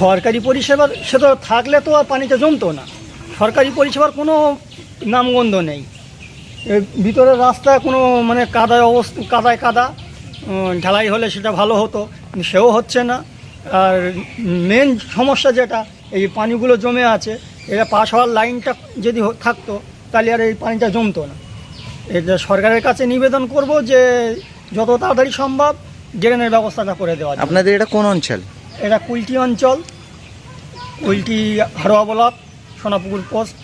সরকারি পরিষেবার সে তো থাকলে তো আর পানিটা জমতো না। সরকারি পরিষেবার কোনো নামগন্ধ নেই। ভিতরের রাস্তা কোনো মানে কাদায় অবস্থা, কাদায় কাদা ঢালাই হলে সেটা ভালো হতো, সেও হচ্ছে না। আর মেন সমস্যা যেটা, এই পানিগুলো জমে আছে, এটা পাশ হওয়ার লাইনটা যদি থাকতো, তাহলে আর এই পানিটা জমতো না। এটা সরকারের কাছে নিবেদন করব যে, যত তাড়াতাড়ি সম্ভব ড্রেনের ব্যবস্থাটা করে দেওয়া আপনাদের এটা কোন অঞ্চল? এটা কুলটি অঞ্চল কুলটি হারোয়া ব্লক সোনাপুকুর পোস্ট।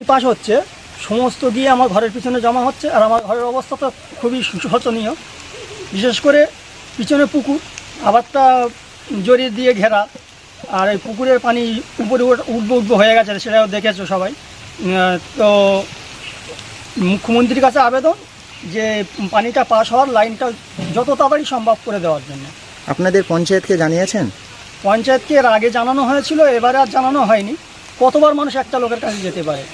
পাশ হচ্ছে সমস্ত দিয়ে আমার ঘরের পিছনে জমা হচ্ছে আর আমার ঘরের অবস্থা তো খুবই শোচনীয়। বিশেষ করে পিছনে পুকুর আবারটা জড়িয়ে দিয়ে ঘেরা আর এই পুকুরের পানি উপরে উঠবো উঠবো হয়ে গেছে সেটাও দেখেছ সবাই। তো মুখ্যমন্ত্রীর কাছে আবেদন যে পানিটা পাস হওয়ার লাইনটা যত তাড়াতাড়ি সম্ভব করে দেওয়ার জন্য। আপনাদের পঞ্চায়েতকে জানিয়েছেন? পঞ্চায়েতকে এর আগে জানানো হয়েছিল এবারে আর জানানো হয়নি। কতবার মানুষ একটা লোকের কাছে যেতে পারে?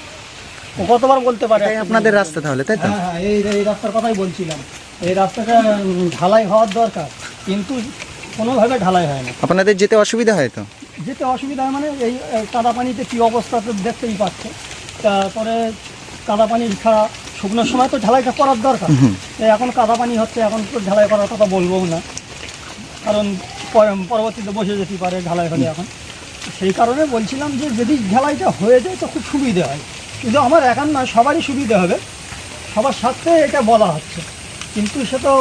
কতবার বলতে পারে আপনাদের রাস্তা তাহলে তাই তো? হ্যাঁ হ্যাঁ এই এই রাস্তার কথাই বলছিলাম। এই রাস্তাটা ঢালাই হওয়ার দরকার কিন্তু কোনোভাবে ঢালাই হয় না। আপনাদের যেতে অসুবিধা হয় তো? যেতে অসুবিধা হয় মানে এই কাদা পানিতে কী অবস্থা তো দেখতেই পাচ্ছে। তারপরে কাদা পানি ছাড়া শুকনোর সময় তো ঢালাইটা করার দরকার। এই এখন কাদা পানি হচ্ছে এখন তো ঢালাই করার কথা বলব না। কারণ পরবর্তীতে বসে যেতে পারে ঢালাই হলে এখন। সেই কারণে বলছিলাম যে যদি ঢালাইটা হয়ে যায় তো খুব সুবিধে হয়। কিন্তু আমার একার নয় সবারই সুবিধে হবে। সবার স্বার্থে এটা বলা হচ্ছে। কিন্তু সে তো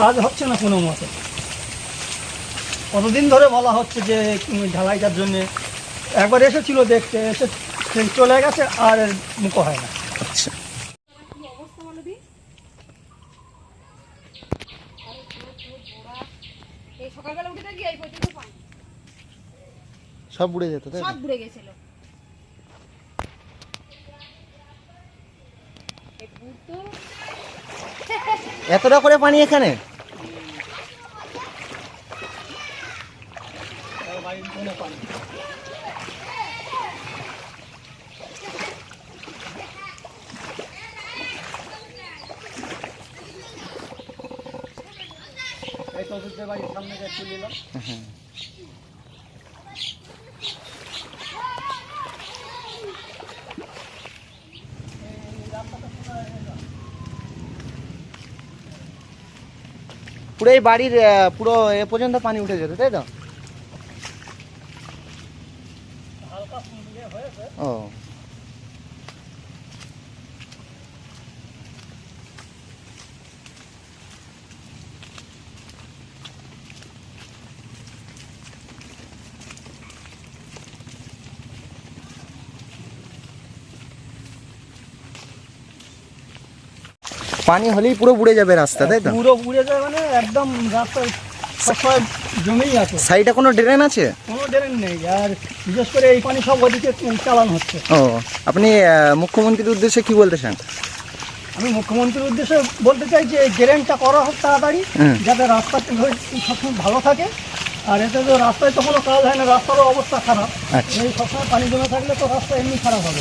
কাজ হচ্ছে না কোনো মতে। কতদিন ধরে বলা হচ্ছে যে ঢালাইটার জন্য একবার এসেছিল দেখতে এসে চলে গেছে আর মুখো হয় না। আচ্ছা। এই সকালবেলা উঠে দেখি এই পর্যন্ত পানি সব উড়ে যেত সব ঘুরে গেছিল এই ভূত তো এতটা করে পানি এখানে? সামনে যে একটু নিলাম পুরো এই বাড়ির পুরো এ পর্যন্ত পানি উঠে যেত তাই তো? ও। পানি হলেই পুরো বুড়ে যাবে রাস্তা তাই তো? পুরো উড়ে যায় মানে একদম রাস্তায় সবসময় জমেই আছে। সাইডে কোনো ড্রেন আছে? কোনো ড্রেন নেই আর বিশেষ করে এই পানি সব ওদিকে চালানো হচ্ছে। ও আপনি মুখ্যমন্ত্রীর উদ্দেশ্যে কি বলতে চান? আমি মুখ্যমন্ত্রীর উদ্দেশ্যে বলতে চাই যে ড্রেনটা করা হোক তাড়াতাড়ি যাতে রাস্তা সবসময় ভালো থাকে। আর এতে তো রাস্তায় তো কোনো কাজ হয় না রাস্তারও অবস্থা খারাপ। আচ্ছা। এই সবসময় পানি জমে থাকলে তো রাস্তা এমনি খারাপ হবে।